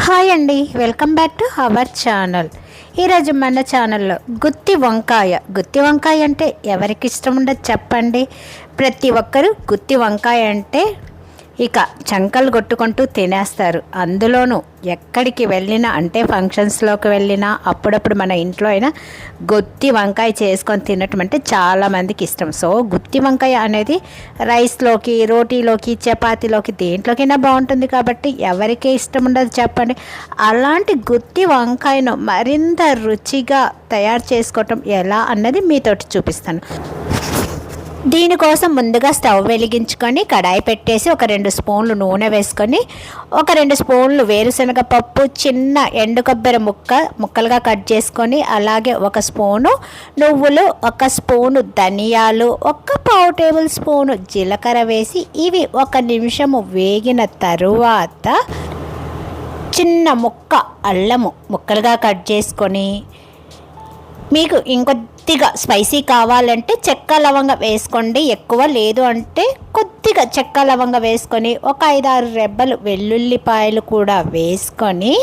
Hi అండి. Welcome back to our channel. ఈరోజు మన ఛానల్లో గుత్తి వంకాయ. గుత్తి వంకాయ అంటే ఎవరికి ఇష్టం ఉండదు చెప్పండి. ప్రతి ఒక్కరూ గుత్తి వంకాయ అంటే ఇక చంకలు కొట్టుకుంటూ తినేస్తారు. అందులోనూ ఎక్కడికి వెళ్ళినా అంటే ఫంక్షన్స్లోకి వెళ్ళినా అప్పుడప్పుడు మన ఇంట్లో అయినా గుత్తి వంకాయ చేసుకొని తినటం అంటే చాలామందికి ఇష్టం. సో గుత్తి వంకాయ అనేది రైస్లోకి రోటీలోకి చపాతీలోకి దేంట్లోకైనా బాగుంటుంది కాబట్టి ఎవరికే ఇష్టం ఉండదు చెప్పండి. అలాంటి గుత్తి వంకాయను మరింత రుచిగా తయారు చేసుకోవటం ఎలా అన్నది మీతోటి చూపిస్తాను. దీనికోసం ముందుగా స్టవ్ వెలిగించుకొని కడాయి పెట్టేసి ఒక రెండు స్పూన్లు నూనె వేసుకొని ఒక రెండు స్పూన్లు వేరుశనగ పప్పు చిన్న ఎండు కొబ్బరి ముక్క ముక్కలుగా కట్ చేసుకొని అలాగే ఒక స్పూను నువ్వులు ఒక స్పూను ధనియాలు ఒక పావు టేబుల్ స్పూను జీలకర్ర వేసి ఇవి ఒక నిమిషము వేగిన తరువాత చిన్న ముక్క అల్లము ముక్కలుగా కట్ చేసుకొని మీకు ఇంకొద్దిగా స్పైసీ కావాలంటే చెక్క లవంగ వేసుకోండి. ఎక్కువ లేదు అంటే కొద్దిగా చెక్క లవంగ వేసుకొని ఒక ఐదారు రెబ్బలు వెల్లుల్లిపాయలు కూడా వేసుకొని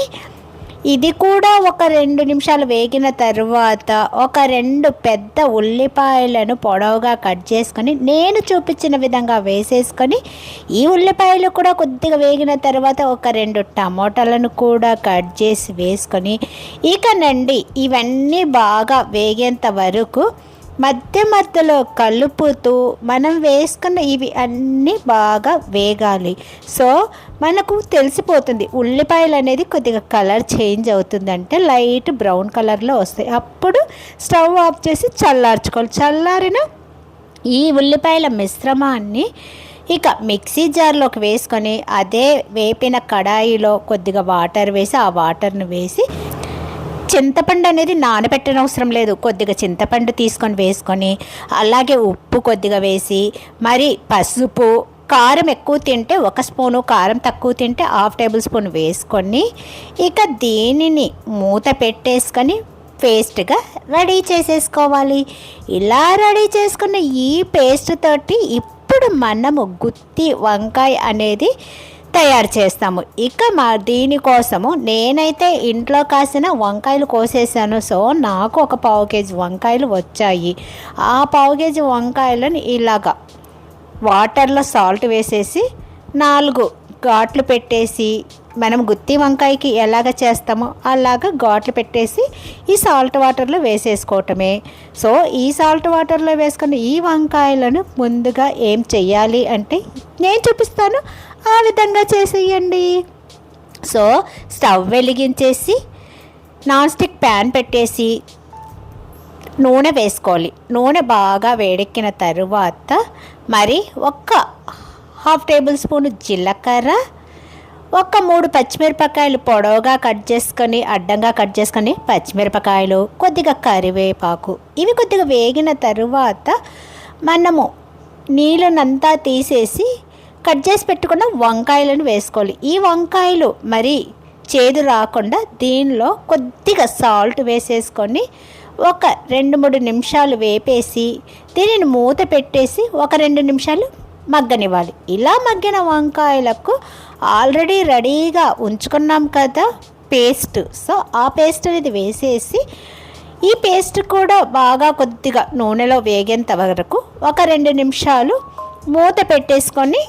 ఇది కూడా ఒక రెండు నిమిషాలు వేగిన తర్వాత ఒక రెండు పెద్ద ఉల్లిపాయలను పొడవుగా కట్ చేసుకొని నేను చూపించిన విధంగా వేసేసుకొని ఈ ఉల్లిపాయలు కూడా కొద్దిగా వేగిన తర్వాత ఒక రెండు టమోటాలను కూడా కట్ చేసి వేసుకొని ఇక నండి ఇవన్నీ బాగా వేగేంత వరకు మధ్య మధ్యలో కలుపుతూ మనం వేసుకున్న ఇవి అన్నీ బాగా వేగాలి. సో మనకు తెలిసిపోతుంది. ఉల్లిపాయలు అనేది కొద్దిగా కలర్ చేంజ్ అవుతుందంటే లైట్ బ్రౌన్ కలర్లో వస్తాయి. అప్పుడు స్టవ్ ఆఫ్ చేసి చల్లార్చుకోవాలి. చల్లారిన ఈ ఉల్లిపాయల మిశ్రమాన్ని ఇక మిక్సీ జార్లోకి వేసుకొని అదే వేపిన కడాయిలో కొద్దిగా వాటర్ వేసి ఆ వాటర్ను వేసి చింతపండు అనేది నానబెట్టనవసరం అవసరం లేదు. కొద్దిగా చింతపండు తీసుకొని వేసుకొని అలాగే ఉప్పు కొద్దిగా వేసి మరి పసుపు కారం ఎక్కువ తింటే ఒక స్పూను కారం తక్కువ తింటే హాఫ్ టేబుల్ స్పూన్ వేసుకొని ఇక దీనిని మూత పెట్టేసుకొని పేస్ట్గా రెడీ చేసేసుకోవాలి. ఇలా రెడీ చేసుకున్న ఈ పేస్ట్ తోటి ఇప్పుడు మనము గుత్తి వంకాయ అనేది తయారు చేస్తాము. ఇక మా దీనికోసము నేనైతే ఇంట్లో కాసిన వంకాయలు కోసేసాను సో నాకు ఒక పావు కేజీ వంకాయలు వచ్చాయి. ఆ పావు కేజీ వంకాయలను ఇలాగా వాటర్లో సాల్ట్ వేసేసి నాలుగు ఘాట్లు పెట్టేసి మనం గుత్తి వంకాయకి ఎలాగ చేస్తామో అలాగ ఘాట్లు పెట్టేసి ఈ సాల్ట్ వాటర్లో వేసేసుకోవటమే. సో ఈ సాల్ట్ వాటర్లో వేసుకున్న ఈ వంకాయలను ముందుగా ఏం చెయ్యాలి అంటే నేను చూపిస్తాను. ఆ విధంగా చేసేయండి. సో స్టవ్ వెలిగించేసి నాన్ స్టిక్ ప్యాన్ పెట్టేసి నూనె వేసుకోవాలి. నూనె బాగా వేడెక్కిన తరువాత మరి ఒక్క హాఫ్ టేబుల్ స్పూన్ జీలకర్ర ఒక మూడు పచ్చిమిరపకాయలు పొడవుగా కట్ చేసుకొని అడ్డంగా కట్ చేసుకొని పచ్చిమిరపకాయలు కొద్దిగా కరివేపాకు. ఇవి కొద్దిగా వేగిన తరువాత మనము నీళ్ళనంతా తీసేసి కట్ చేసి పెట్టుకున్న వంకాయలను వేసుకోవాలి. ఈ వంకాయలు మరి చేదు రాకుండా దీనిలో కొద్దిగా సాల్ట్ వేసేసుకొని ఒక రెండు మూడు నిమిషాలు వేపేసి దీనిని మూత పెట్టేసి ఒక రెండు నిమిషాలు మగ్గనివ్వాలి. ఇలా మగ్గిన వంకాయలకు ఆల్రెడీ రెడీగా ఉంచుకున్నాం కదా పేస్ట్ సో ఆ పేస్ట్ అనేది వేసేసి ఈ పేస్ట్ కూడా బాగా కొద్దిగా నూనెలో వేగేంత వరకు ఒక రెండు నిమిషాలు మూత పెట్టేసుకొని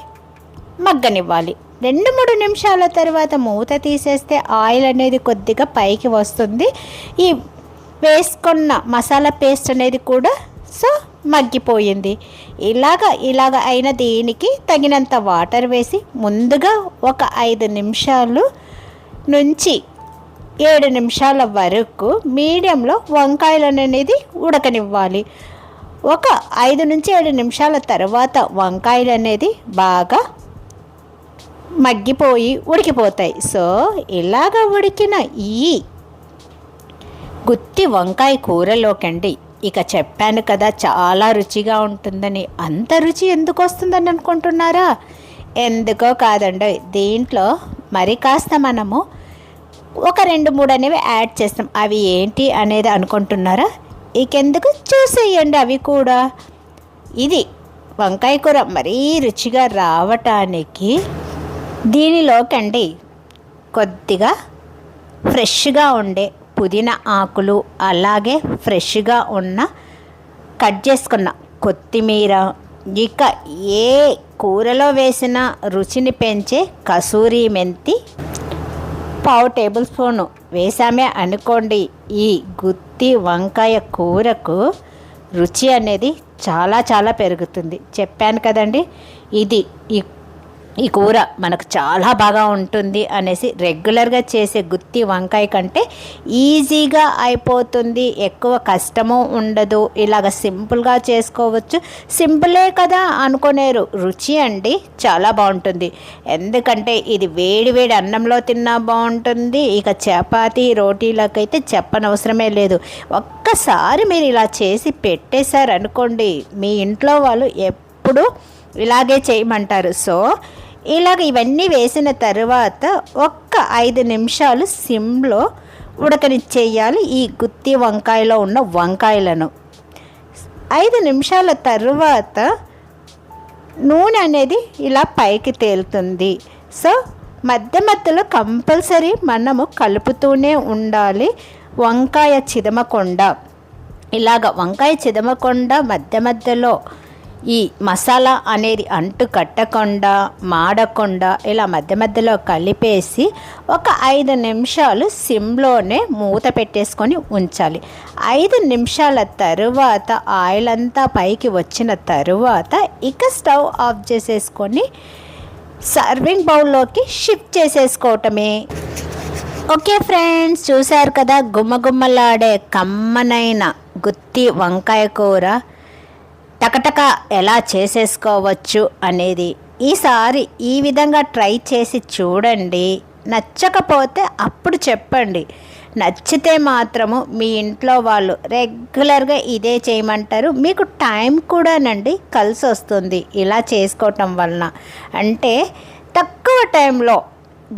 మగ్గనివ్వాలి. రెండు మూడు నిమిషాల తర్వాత మూత తీసేస్తే ఆయిల్ అనేది కొద్దిగా పైకి వస్తుంది. ఈ వేసుకున్న మసాలా పేస్ట్ అనేది కూడా సో మగ్గిపోయింది. ఇలాగ ఇలాగ అయిన దీనికి తగినంత వాటర్ వేసి ముందుగా ఒక ఐదు నిమిషాలు నుంచి ఏడు నిమిషాల వరకు మీడియంలో వంకాయలు అనేది ఉడకనివ్వాలి. ఒక ఐదు నుంచి ఏడు నిమిషాల తర్వాత వంకాయలు అనేది బాగా మగ్గిపోయి ఉడికిపోతాయి. సో ఇలాగ ఉడికిన ఈ గుత్తి వంకాయ కూరలోకండి ఇక చెప్పాను కదా చాలా రుచిగా ఉంటుందని. అంత రుచి ఎందుకు వస్తుందని అనుకుంటున్నారా? ఎందుకో కాదండి దీంట్లో మరి కాస్త మనము ఒక రెండు మూడు అనేవి యాడ్ చేస్తాం. అవి ఏంటి అనేది అనుకుంటున్నారా? ఇకెందుకు? చూసేయండి అవి కూడా. ఇది వంకాయ కూర మరీ రుచిగా రావటానికి దీనిలోకండి కొద్దిగా ఫ్రెష్గా ఉండే పుదీనా ఆకులు అలాగే ఫ్రెష్గా ఉన్న కట్ చేసుకున్న కొత్తిమీర ఇక ఏ కూరలో వేసిన రుచిని పెంచే కసూరి మెంతి పావు టేబుల్ స్పూను వేసామే అనుకోండి. ఈ గుత్తి వంకాయ కూరకు రుచి అనేది చాలా చాలా పెరుగుతుంది. చెప్పాను కదండి ఇది ఈ ఈ కూర మనకు చాలా బాగా ఉంటుంది అనేసి రెగ్యులర్గా చేసే గుత్తి వంకాయ కంటే ఈజీగా అయిపోతుంది. ఎక్కువ కష్టము ఉండదు. ఇలాగ సింపుల్గా చేసుకోవచ్చు. సింపులే కదా అనుకునేరు. రుచి అండి చాలా బాగుంటుంది. ఎందుకంటే ఇది వేడి వేడి అన్నంలో తిన్నా బాగుంటుంది. ఇక చపాతీ రోటీలకైతే చెప్పనవసరమే లేదు. ఒక్కసారి మీరు ఇలా చేసి పెట్టేశారనుకోండి మీ ఇంట్లో వాళ్ళు ఎప్పుడు ఇలాగే చేయమంటారు. సో ఇలాగ ఇవన్నీ వేసిన తర్వాత ఒక్క ఐదు నిమిషాలు సిమ్లో ఉడకనిచ్చేయాలి ఈ గుత్తి వంకాయలో ఉన్న వంకాయలను. ఐదు నిమిషాల తర్వాత నూనె అనేది ఇలా పైకి తేలుతుంది. సో మధ్య మధ్యలో కంపల్సరీ మనము కలుపుతూనే ఉండాలి వంకాయ చిదమకొండ. ఇలాగ వంకాయ చిదమకొండ మధ్య మధ్యలో ఈ మసాలా అనేది అంటు కట్టకుండా మాడకుండా ఇలా మధ్య మధ్యలో కలిపేసి ఒక ఐదు నిమిషాలు సిమ్లోనే మూత పెట్టేసుకొని ఉంచాలి. ఐదు నిమిషాల తరువాత ఆయిల్ అంతా పైకి వచ్చిన తరువాత ఇక స్టవ్ ఆఫ్ చేసేసుకొని సర్వింగ్ బౌల్లోకి షిఫ్ట్ చేసేసుకోవటమే. ఓకే ఫ్రెండ్స్ చూశారు కదా గుమ్మగుమ్మలాడే కమ్మనైన గుత్తి వంకాయ కూర. టకటక ఎలా చేసేసుకోవచ్చు అనేది ఈసారి ఈ విధంగా ట్రై చేసి చూడండి. నచ్చకపోతే అప్పుడు చెప్పండి. నచ్చితే మాత్రము మీ ఇంట్లో వాళ్ళు రెగ్యులర్గా ఇదే చేయమంటారు. మీకు టైం కూడానండి కలిసి వస్తుంది ఇలా చేసుకోవటం వలన. అంటే తక్కువ టైంలో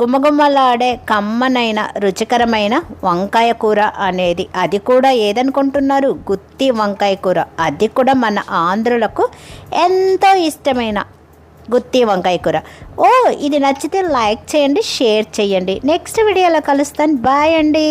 గుమగుమలాడే కమ్మనైన రుచికరమైన వంకాయ కూర అనేది అది కూడా ఏదనుకుంటున్నారు? గుత్తి వంకాయ కూర. అది కూడా మన ఆంధ్రులకు ఎంతో ఇష్టమైన గుత్తి వంకాయ కూర. ఓ ఇది నచ్చితే లైక్ చేయండి షేర్ చేయండి. నెక్స్ట్ వీడియోలో కలుస్తాను. బాయ్ అండి.